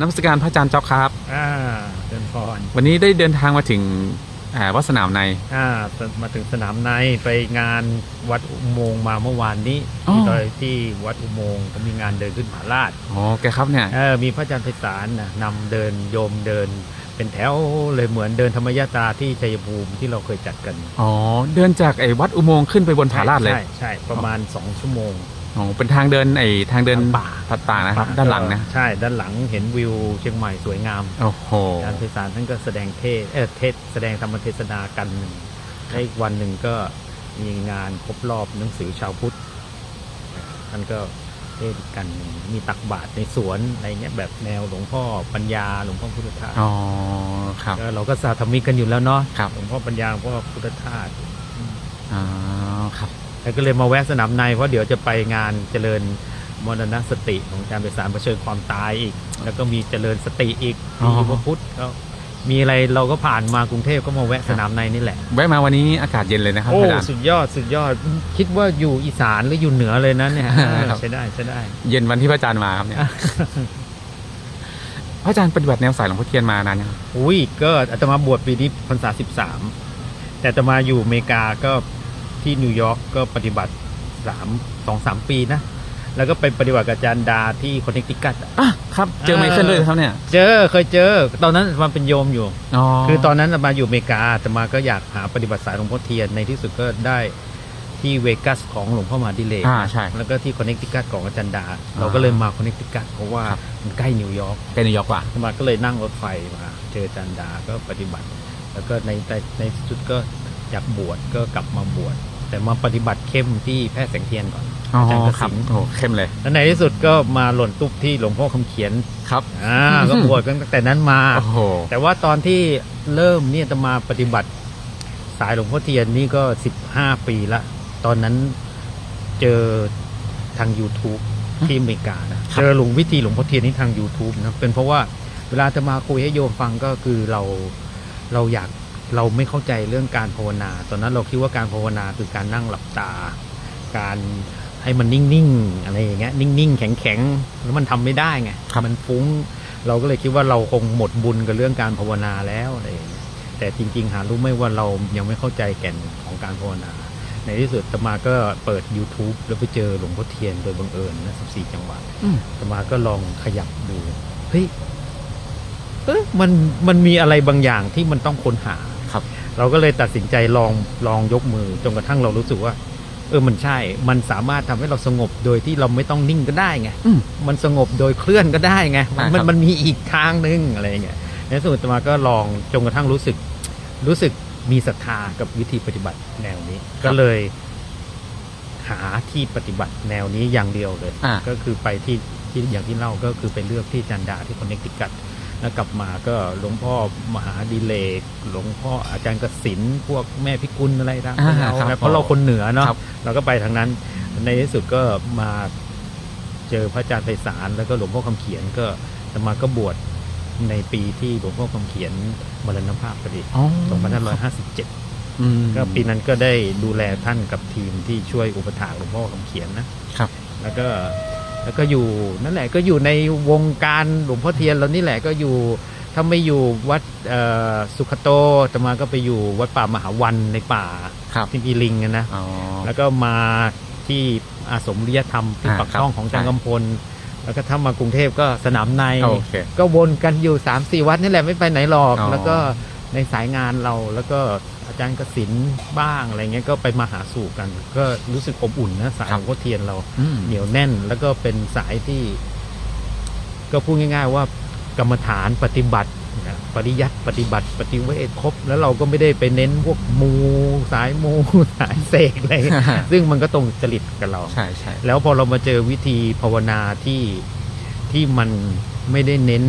น้ำสการพระอาจารย์จ๊อกครับ อ่าเดินพรวันนี้ได้เดินทางมาถึงอ่าวัดสนามใน อ่ามาถึงสนามในไปงานวัดอุโมงค์มาเมื่อวานนี้อ๋อ ที่โดยที่วัดอุโมงค์ก็มีงานเดินขึ้นผาลาดอ๋อแกครับเนี่ย เออมีพระอาจารย์ไพศาลนะนำเดินโยมเดิน เป็นแถวเลยเหมือนเดินธรรมยาตราที่ชัยภูมิที่เราเคยจัดกันอ๋อ เดินจากไอ้วัดอุโมงค์ขึ้นไปบนผาลาดเลย ใช่ใช่ประมาณ 2 ชั่วโมง อ๋อเป็นทางเดินไอ้ทางเดินทางป่า ผัดป่านะครับด้านหลังนะใช่ด้านหลังเห็นวิวเชียงใหม่สวยงามโอ้โหอาจารย์ไพศาลท่านก็แสดงเทศเออเทศแสดงธรรมเทศนากันหนึ่งและอีกวันหนึ่งก็มีงานครบรอบหนังสือชาวพุทธท่านก็เทศอีกกันหนึ่งมีตักบาตรในสวนอะไรเงี้ยแบบแนวหลวงพ่อปัญญาหลวงพ่อพุทธทาสอ๋อครับก็เราก็สาธมิกกันอยู่แล้วเนาะครับหลวงพ่อปัญญาหลวงพ่อพุทธทาสอ๋อครับ แล้วก็เลยมาแวะสนามใน เพราะเดี๋ยวจะไปงานเจริญมรณสติของอาจารย์ไพศาลเผชิญความตายอีก แล้วก็มีเจริญสติอีกที่พระพุทธก็มีอะไรเราก็ผ่านมากรุงเทพก็มาแวะสนามในนี่แหละ แวะมาวันนี้อากาศเย็นเลยนะครับโอ้พระอาจารย์ สุดยอดสุดยอด คิดว่าอยู่อีสานหรืออยู่เหนือเลยนะเนี่ยครับ ใช่ได้ใช่ได้ เย็นวันที่พระอาจารย์มาครับเนี่ย พระอาจารย์ปฏิบัติแนวสายหลวงพ่อเทียนมานานยังครับอุ้ยก็อาตมาบวชปีนี้พรรษาสิบสามแต่อาตมาอยู่อเมริกาก็ ที่นิวยอร์กก็ปฏิบัติสามสองสามปีนะ แล้วก็ไปปฏิบัติกับอาจารย์ดาที่คอนเนคติคัตอะครับ เจอไมเคิลด้วยครับเนี่ย เจอเคยเจอ ตอนนั้นอาตมาเป็นโยมอยู่อ๋อคือตอนนั้นอาตมาอยู่อเมริกาอาตมาก็อยากหาปฏิบัติสายหลวงพ่อเทียนในที่สุดก็ได้ที่เวกัสของหลวงพ่อมหาดิเลกอ่าใช่ แล้วก็ที่คอนเนคติคัตของอาจารย์ดา เราก็เลยมาคอนเนคติคัตเพราะว่าครับมันใกล้นิวยอร์กไปนิวยอร์กว่ะอาตมาก็เลยนั่งรถไฟมาเจออาจารย์ดาก็ปฏิบัติ แล้วก็ในในในที่สุดก็อยากบวชก็กลับมาบวช แต่มาปฏิบัติเข้มที่แพทย์แสงเทียนก่อนอ๋ออาจารย์กครับสินโอ้โหเข้มเลย แล้วในที่สุดก็มาหล่นตุ๊บที่หลวงพ่อคำเขียนครับอ่าก็บวชกันตั้งแต่นั้นมา โอ้โหแต่ว่าตอนที่เริ่มเนี่ยจะมาปฏิบัติสายหลวงพ่อเทียนนี่ก็สิบห้าปีละ ตอนนั้นเจอทาง YouTube ที่อเมริกานะครับเจอหลวงวิธีหลวงพ่อเทียนนี่ทาง YouTube นะเป็นเพราะว่าเวลาจะมาคุยให้โยมฟังก็คือเราเราอยาก เราไม่เข้าใจเรื่องการภาวนา ตอนนั้นเราคิดว่าการภาวนาคือการนั่งหลับตา การให้มันนิ่งๆอะไรอย่างเงี้ยนิ่งๆ แข็งๆแล้วมันทำไม่ได้ไงครับมันฟุ้ง เราก็เลยคิดว่าเราคงหมดบุญกับเรื่องการภาวนาแล้วอะไรอย่างเงี้ยแต่จริง ๆ หารู้ไหม่ว่าเรายังไม่เข้าใจแก่นของการภาวนา ในที่สุดตมาก็เปิด YouTube แล้วไปเจอหลวงพ่อเทียนโดยบังเอิญนะ14จังหวัดอืมตมาก็ลองขยับดูเฮ้ยเอ๊ะมันมันมีอะไรบางอย่างที่มันต้องค้นหาครับ เราก็เลยตัดสินใจลองลองยกมือจนกระทั่งเรารู้สึกว่า เออมันใช่ มันสามารถทำให้เราสงบโดยที่เราไม่ต้องนิ่งก็ได้ไงอืมมันสงบโดยเคลื่อนก็ได้ไงอ่ามัครับมันมีอีกทางหนึงอะไรอย่างเงี้ยในที่สุดอาตมาก็ลองจนกระทั่งรู้สึกรู้สึกมีศรัทธากับวิธีปฏิบัติแนวนี้ ก็เลยหาที่ปฏิบัติแนวนี้อย่างเดียวเลยอ่าก็คือไปที่ที่อย่างที่เล่าก็คือไปเลือกที่จันดาที่คอนเนคติคัต แล้วกลับมาก็หลวงพ่อมหาดิเลก หลวงพ่ออาจารย์กสินพวกแม่พิกุลอะไรต่างอ่าๆเราครับนะเพราะเราคนเหนือเนาะครับเราก็ไปทางนั้น ในที่สุดก็มาเจอพระอาจารย์ไพศาลแล้วก็หลวงพ่อคำเขียนก็อาตมาก็บวชในปีที่หลวงพ่อคำเขียนมรณภาพพอดีอ๋อ2557อืมก็ปีนั้นก็ได้ดูแลท่านกับทีมที่ช่วยอุปถากหลวงพ่อคำเขียนนะครับ แล้วก็ แล้วก็อยู่นั่นแหละก็อยู่ในวงการหลวงพ่อเทียนเรานี่แหละก็อยู่ถ้าไม่อยู่วัดเอ่อสุขโตอาตมาก็ไปอยู่วัดป่ามหาวันในป่าครับที่มีลิงอะนะอ๋อแล้วก็มาที่อาสมริยธรรมที่อ่าปากช่องครับของจังใช่กำพล แล้วก็ถ้ามากรุงเทพก็สนามในโอเคก็วนกันอยู่3ามสี่วัดนี่แหละไม่ไปไหนหรอกอ๋อแล้วก็ ในสายงานเราแล้วก็อาจารย์กสินบ้างอะไรเงี้ยก็ไปมาหาสู่กัน ก็รู้สึกอบอุ่นนะสายหลวงพ่อเทียนเราอืมเหนียวแน่น แล้วก็เป็นสายที่ ก็พูดง่าย ๆ ว่ากรรมฐานปฏิบัตินะปริยัติปฏิบัติปฏิเวทครบ แล้วเราก็ไม่ได้ไปเน้นพวกมูสายมูสายเสกอะไรซึ่งมันก็ตรงจริตกับเราใช่ใช่แล้วพอเรามาเจอวิธีภาวนาที่ที่มันไม่ได้เน้น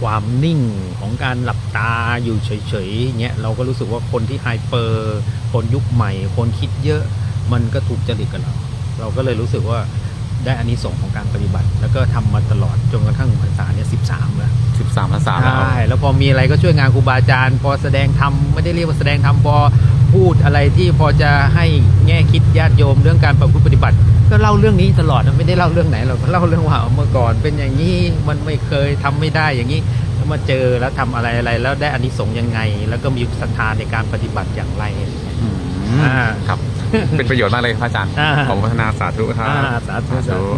ความนิ่งของการหลับตาอยู่เฉยๆเงี้ยเราก็รู้สึกว่าคนที่ไฮเปอร์คนยุคใหม่ คนคิดเยอะมันก็ถูกจริตกับเราเราก็เลยรู้สึกว่าได้อานิสงส์ของการปฏิบัติ แล้วก็ทำมาตลอดจนกระทั่งพรรษาเนี่ยสิบสามแล้วสิบสามภาษาแล้วใช่แล้วพอมีอะไรก็ช่วยงานครูบาอาจารย์ พอแสดงธรรมไม่ได้เรียกว่าแสดงธรรมพอ พูดอะไรที่พอจะให้แง่คิดญาติโยมเรื่องการประพฤติปฏิบัติ ก็เล่าเรื่องนี้ตลอดนะไม่ได้เล่าเรื่องไหนเราก็เล่าเรื่องว่าเมื่อก่อนเป็นอย่างนี้มันไม่เคยทำไม่ได้อย่างนี้แล้วมาเจอแล้วทำอะไรอะไรแล้วได้อานิสงส์ยังไง แล้วก็มีศรัทธาในการปฏิบัติอย่างไรอืมอ่าครับ เป็นประโยชน์มากเลยครับอาจารย์อ่าขอบคุณพัฒนาสาธุครับอ่าสาธุสาธุ